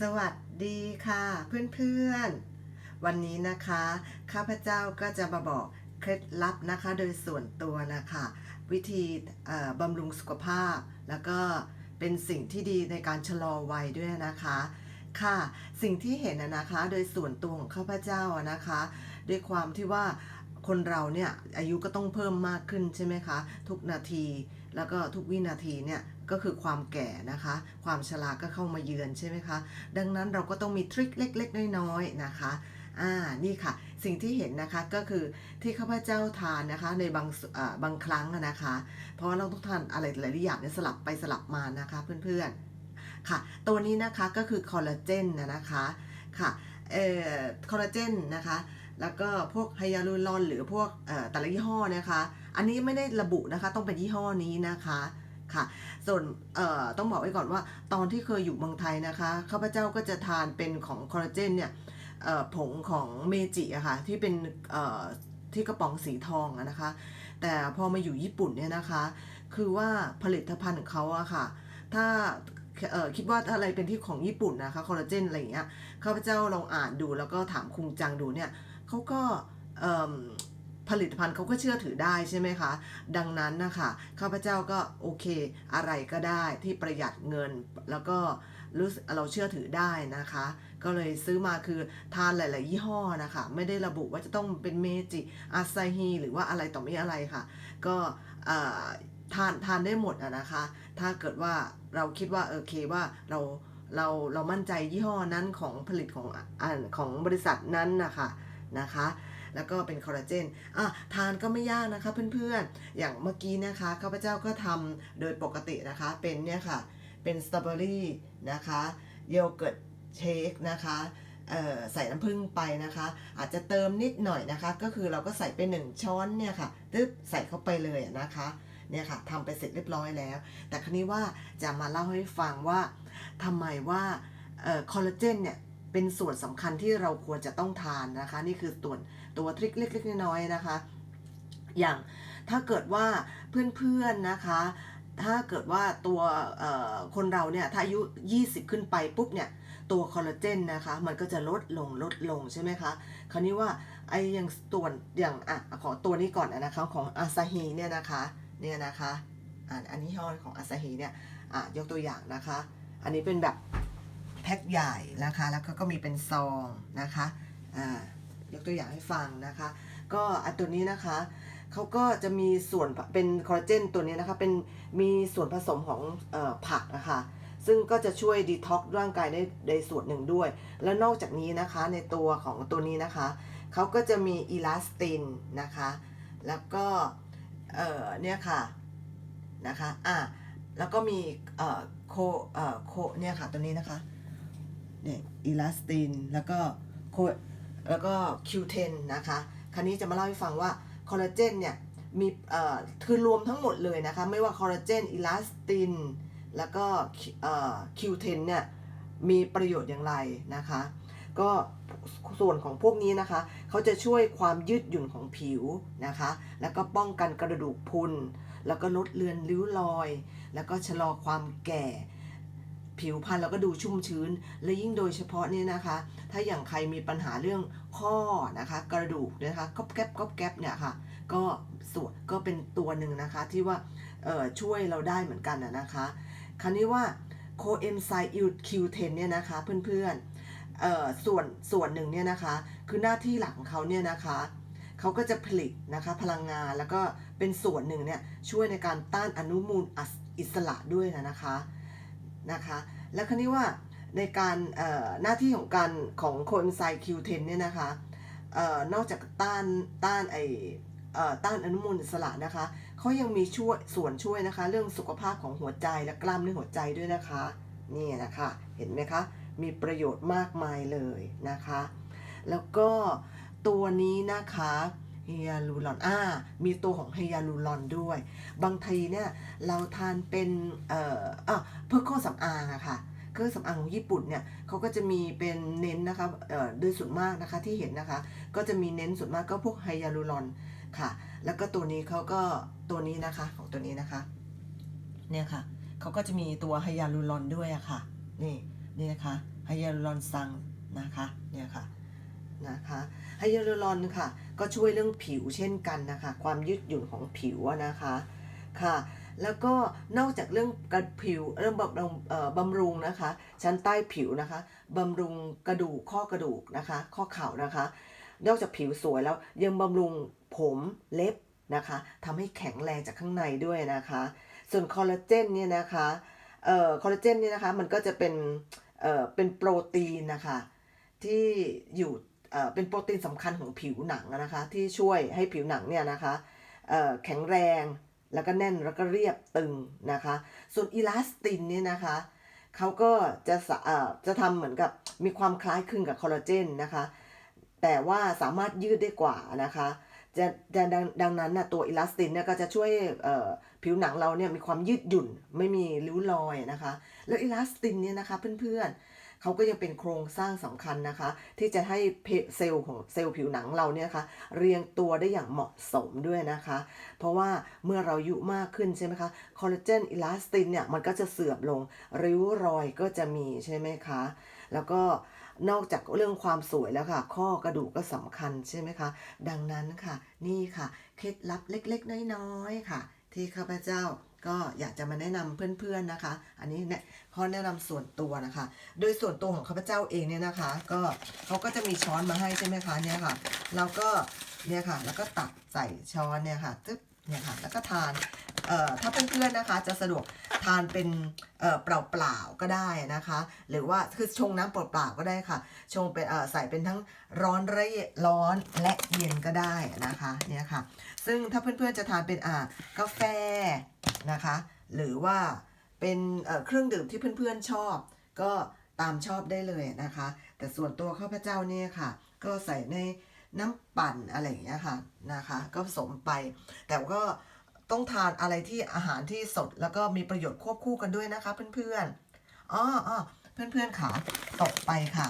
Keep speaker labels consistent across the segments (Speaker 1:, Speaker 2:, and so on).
Speaker 1: สวัสดีค่ะเพื่อนๆ วันนี้นะคะ ข้าพเจ้าก็จะมาบอกเคล็ดลับนะคะโดยส่วนตัวนะคะ วิธีบำรุงสุขภาพ แล้วก็เป็นสิ่งที่ดีในการชะลอวัยด้วยนะคะ ค่ะสิ่งที่เห็นนะคะโดยส่วนตัวของข้าพเจ้านะคะ ด้วยความที่ว่าคนเราเนี่ยอายุก็ต้องเพิ่มมากขึ้นใช่ไหมคะ ทุกนาทีแล้วก็ทุกวินาทีเนี่ย ก็คือความแก่นะคะ ความชราก็เข้ามาเยือนใช่ไหมคะ ดังนั้นเราก็ต้องมีทริคเล็ก ๆ น้อย ๆ นะคะอ่านี่ค่ะ สิ่งที่เห็นนะคะก็คือที่ข้าพเจ้าทานนะคะในบางบางครั้งนะคะ เพราะว่าเราต้องทานอะไรหลายอย่างเนี่ยสลับไปสลับมานะคะเพื่อนๆค่ะ ตัวนี้นะคะก็คือคอลลาเจนนะนะคะค่ะเอ่อคอลลาเจนนะคะแล้วก็พวกไฮยาลูรอนหรือพวกเอ่อแต่ละยี่ห้อนะคะ อันนี้ไม่ได้ระบุนะคะต้องเป็นยี่ห้อนี้นะคะ ค่ะ ส่วนต้องบอกไว้ก่อนว่า ตอนที่เคยอยู่เมืองไทยนะคะข้าพเจ้าก็จะทานเป็นของคอลลาเจนเนี่ยผงของเมจิอะค่ะที่เป็นที่กระป๋องสีทองนะคะ แต่พอมาอยู่ญี่ปุ่นเนี่ยนะคะ คือว่าผลิตภัณฑ์ของเขาอะค่ะ ถ้าคิดว่าอะไรเป็นที่ของญี่ปุ่นนะคะคอลลาเจนอะไรอย่างเงี้ยข้าพเจ้าลองอ่านดูแล้วก็ถามคุงจังดูเนี่ยเขาก็ ผลิตภัณฑ์เขาก็เชื่อถือได้ใช่ไหมคะ ดังนั้นนะคะข้าพเจ้าก็โอเค อะไรก็ได้ที่ประหยัดเงิน แล้วก็รู้สึกเราเชื่อถือได้นะคะ ก็เลยซื้อมาคือทานหลาย ๆ ยี่ห้อนะคะ ไม่ได้ระบุว่าจะต้องเป็นเมจิอาซาฮีหรือว่าอะไรต่อม่อะไรค่ะ ก็ทานทานได้หมดอะนะคะ ถ้าเกิดว่าเราคิดว่าโอเคว่าเราเราเรามั่นใจยี่ห้อนั้นของผลิตของอของบริษัทนั้นนะคะนะคะ แล้วก็เป็นคอลลาเจนอะทานก็ไม่ยากนะคะเพื่อนๆ อย่างเมื่อกี้นะคะข้าพเจ้าก็ทำโดยปกตินะคะเป็นเนี่ยค่ะ เป็นสตรอเบอรี่นะคะโยเกิร์ตเชคนะคะใส่น้ำผึ้งไปนะคะ อาจจะเติมนิดหน่อยนะคะ ก็คือเราก็ใส่ไปหนึ่งช้อนเนี่ยค่ะตึ๊บใส่เข้าไปเลยนะคะเนี่ยค่ะทำไปเสร็จเรียบร้อยแล้ว แต่ครนี้ว่าจะมาเล่าให้ฟังว่าทำไมว่าออคอลลาเจนเนี่ย เป็นส่วนสำคัญที่เราควรจะต้องทานนะคะ นี่คือตัวตัวทริคเล็กๆน้อยๆนะคะ อย่างถ้าเกิดว่าเพื่อนๆนะคะ ถ้าเกิดว่าตัวคนเราเนี่ยถ้าอายุ 20 ขึ้นไปปุ๊บเนี่ยตัวคอลลาเจนนะคะ มันก็จะลดลงลดลงใช่ไหมคะ คราวนี้ว่าไอ้อย่างตัวอย่างอะขอตัวนี้ก่อนนะคะของอาซาฮีเนี่ยนะคะเนี่ยนะคะอันนี้ห้อของอาซาฮีเนี่ยอะยกตัวอย่างนะคะ อันนี้เป็นแบบ แพ็คใหญ่นะคะ แล้วก็ก็มีเป็นซองนะคะอ่ายกตัวอย่างให้ฟังนะคะ ก็อันตัวนี้นะคะเขาก็จะมีส่วนเป็นคอลลาเจนตัวนี้นะคะเป็นมีส่วนผสมของออผักนะคะซึ่งก็จะช่วยดีท็อกซ์ร่างกายได้ในส่วนหนึ่งด้วย แล้วนอกจากนี้นะคะในตัวของตัวนี้นะคะเขาก็จะมีอีลาสตินนะคะ แล้วก็เออเนี่ยค่ะนะคะอะแล้วก็มีเอ่อโคเอ่อโคเนี่ยค่ะตัวนี้นะคะ เนี่ยอีลาสตินแล้วก็โคแล้วก็คิวเทนนะคะ คราวนี้จะมาเล่าให้ฟังว่าคอลลาเจนเนี่ยมีเอ่อคือรวมทั้งหมดเลยนะคะ ไม่ว่าคอลลาเจนอิลาสตินแล้วก็เอ่อคิวเทนเนี่ยมีประโยชน์อย่างไรนะคะ ก็ส่วนของพวกนี้นะคะ เขาจะช่วยความยืดหยุ่นของผิวนะคะ แล้วก็ป้องกันกระดูกพุน แล้วก็ลดเลือนริ้วรอย แล้วก็ชะลอความแก่ ผิวพรรณเราก็ดูชุ่มชื้น และยิ่งโดยเฉพาะเนี่ยนะคะ ถ้าอย่างใครมีปัญหาเรื่องข้อนะคะ กระดูกนะคะก๊อบแก๊บก๊อบแก๊บเนี่ยค่ะ ก็ส่วนก็เป็นตัวหนึ่งนะคะที่ว่าช่วยเราได้เหมือนกันนะคะ คราวนี้ว่าโคเอนไซม์ Q10 เทนเนี่ยนะคะเพื่อนๆส่วนส่วนหนึ่งเนี่ยนะคะ คือหน้าที่หลักของเขาเนี่ยนะคะเขาก็จะผลิตนะคะพลังงานแล้วก็เป็นส่วนหนึ่งเนี่ยช่วยในการต้านอนุมูลอิสระด้วยนะคะ นะคะ แล้วคราวนี้ว่าในการหน้าที่ของการของคนไซม์ Q10 เนี่ยนะคะออนอกจากต้านต้านไอต้านอนุมูลอิสระนะคะเขายังมีช่วยส่วนช่วยนะคะ เรื่องสุขภาพของหัวใจและกล้ามเนื้อหัวใจด้วยนะคะนี่นะคะเห็นไหมคะมีประโยชน์มากมายเลยนะคะ แล้วก็ตัวนี้นะคะเฮียลูรอนอ่ามีตัวของเฮียลูรอนด้วย บางทีเนี่ยเราทานเป็นเอ่ออะ พื่อเครื่องสำอางอะค่ะเครื่องสำอางของญี่ปุ่นเนี่ยเขาก็จะมีเป็นเน้นนะคะเอ่อโดยส่วนมากนะคะที่เห็นนะคะ ก็จะมีเน้นส่วนมากก็พวกไฮยาลูรอนค่ะ แล้วก็ตัวนี้เขาก็ตัวนี้นะคะของตัวนี้นะคะเนี่ยค่ะเขาก็จะมีตัวไฮยาลูรอนด้วยอะค่ะนี่นี่นะคะไฮยาลูรอนซังนะคะเนี่ยค่ะนะคะไฮยาลูรอนค่ะ ก็ช่วยเรื่องผิวเช่นกันนะคะ ความยืดหยุ่นของผิวนะคะค่ะ แล้วก็นอกจากเรื่องกระผิวเรื่องบำบำรุงนะคะ ชั้นใต้ผิวนะคะบำรุงกระดูกข้อกระดูกนะคะ ข้อเข่านะคะ นอกจากผิวสวยแล้วยังบำรุงผมเล็บนะคะทำให้แข็งแรงจากข้างในด้วยนะคะ ส่วนคอลลาเจนเนี่ยนะคะเอ่อคอลลาเจนเนี่ยนะคะมันก็จะเป็นเอ่อเป็นโปรตีนนะคะที่อยู่เอ่อเป็นโปรตีนสำคัญของผิวหนังนะคะ ที่ช่วยให้ผิวหนังเนี่ยนะคะเอ่อแข็งแรง แล้วก็แน่นแล้วก็เรียบตึงนะคะ ส่วนอีลาสตินเนี่ยนะคะเขาก็จะสะเออจะทำเหมือนกับมีความคล้ายคลึงกับคอลลาเจนนะคะ แต่ว่าสามารถยืดได้กว่านะคะจะจะดังดังนั้นนะตัวอิลาสตินเนี่ยก็จะช่วยผิวหนังเราเนี่ยมีความยืดหยุ่นไม่มีริ้วรอยนะคะ แล้วอิลาสตินเนี่ยนะคะเพื่อนๆ เขาก็ยังเป็นโครงสร้างสำคัญนะคะ ที่จะให้เซลล์ของเซลล์ผิวหนังเราเนี่ยนะคะเรียงตัวได้อย่างเหมาะสมด้วยนะคะ เพราะว่าเมื่อเราอายุมากขึ้นใช่ไหมคะคอลลาเจนอิลาสตินเนี่ยมันก็จะเสื่อมลงริ้วรอยก็จะมีใช่ไหมคะ แล้วก็นอกจากเรื่องความสวยแล้วค่ะ ข้อกระดูกก็สำคัญใช่ไหมคะ ดังนั้นค่ะ นี่ค่ะ เคล็ดลับเล็กๆ น้อยๆ ค่ะ ที่ข้าพเจ้า ก็อยากจะมาแนะนำเพื่อนๆนะคะ อันนี้เนี่ยข้อแนะนำส่วนตัวนะคะ โดยส่วนตัวของข้าพเจ้าเองเนี่ยนะคะ ก็เขาก็จะมีช้อนมาให้ใช่ไหมคะเนี่ยค่ะ เราก็เนี่ยค่ะ แล้วก็ตักใส่ช้อนเนี่ยค่ะตึ๊บเนี่ยค่ะ แล้วก็ทาน ถ้าเพื่อนๆนะคะจะสะดวกทานเป็นเอ่อเปล่าๆก็ได้นะคะ หรือว่าคือชงน้ำเปล่าๆก็ได้ค่ะ ชงเป็นใส่เป็นทั้งร้อนและร้อนและเย็นก็ได้นะคะเนี่ยค่ะ ซึ่งถ้าเพื่อนๆจะทานเป็นอ่ากาแฟนะคะ หรือว่าเป็นเอ่อเครื่องดื่มที่เพื่อนๆชอบ ก็ตามชอบได้เลยนะคะ แต่ส่วนตัวข้าพเจ้าเนี่ยค่ะ ก็ใส่ในน้ำปั่นอะไรอย่างเงี้ยค่ะนะคะ ก็ผสมไปแต่ก็ ต้องทานอะไรที่อาหารที่สดแล้วก็มีประโยชน์ควบคู่กันด้วยนะคะ เพื่อนๆอ๋ออ๋อเพื่อนๆค่ะตกไปค่ะ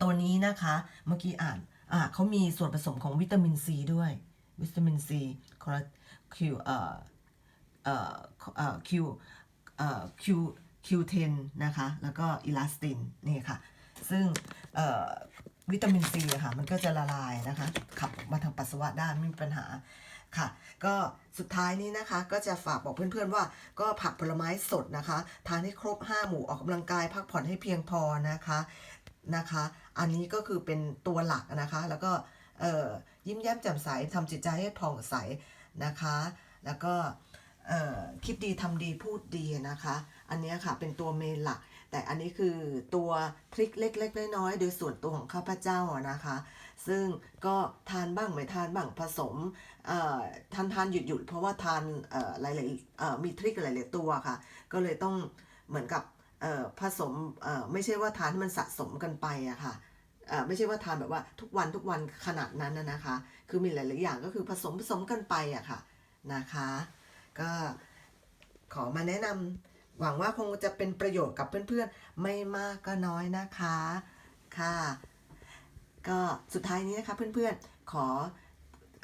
Speaker 1: ตัวนี้นะคะ เมื่อกี้อ่านอ่าเขามีส่วนผสมของวิตามินซีด้วย วิตามินซีคอลคิวเอ่อเอ่อเอ่อคิวเอ่อคิวคิวเทนนะคะ แล้วก็อิลาสตินนี่ค่ะ ซึ่งเอ่อวิตามินซีค่ะ มันก็จะละลายนะคะ ขับออกมาทางปัสสาวะได้ไม่มีปัญหา ค่ะ ก็สุดท้ายนี้นะคะก็จะฝากบอกเพื่อนๆว่า ก็ผักผลไม้สดนะคะ ทานให้ครบ 5 หมู่ออกกำลังกายพักผ่อนให้เพียงพอนะคะนะคะ อันนี้ก็คือเป็นตัวหลักนะคะ แล้วก็ยิ้มแย้มแจ่มใสทำจิตใจให้ผ่องใสนะคะ แล้วก็คิดดีทำดีพูดดีนะคะ อันนี้ค่ะเป็นตัวเมนหลัก แต่อันนี้คือตัวทริคเล็ก ๆ น้อยๆโดยส่วนตัวของข้าพเจ้านะคะ ซึ่งก็ทานบ้างไม่ทานบ้างผสมทานทานหยุดหยุดเพราะว่าทานหลายๆมีทริคหลายๆตัวค่ะ ก็เลยต้องเหมือนกับผสมไม่ใช่ว่าทานให้มันสะสมกันไปอะค่ะไม่ใช่ว่าทานแบบว่าทุกวันทุกวันขนาดนั้นนะนะคะ คือมีหลาย ๆ อย่างก็คือผสมผสมกันไปอะค่ะนะคะ ก็ขอมาแนะนำ หวังว่าคงจะเป็นประโยชน์กับเพื่อนๆ ไม่มากก็น้อยนะคะค่ะ ก็สุดท้ายนี้นะคะเพื่อนๆ ขอ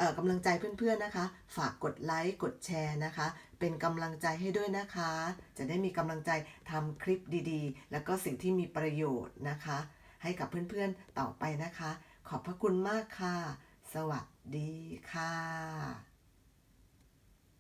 Speaker 1: อกำลังใจเพื่อนๆนะคะ ฝากกดไลค์กดแชร์นะคะ เป็นกำลังใจให้ด้วยนะคะ จะได้มีกำลังใจทำคลิปดีๆ แล้วก็สิ่งที่มีประโยชน์นะคะ ให้กับเพื่อนๆต่อไปนะคะ ขอบพระคุณมากค่ะ สวัสดีค่ะ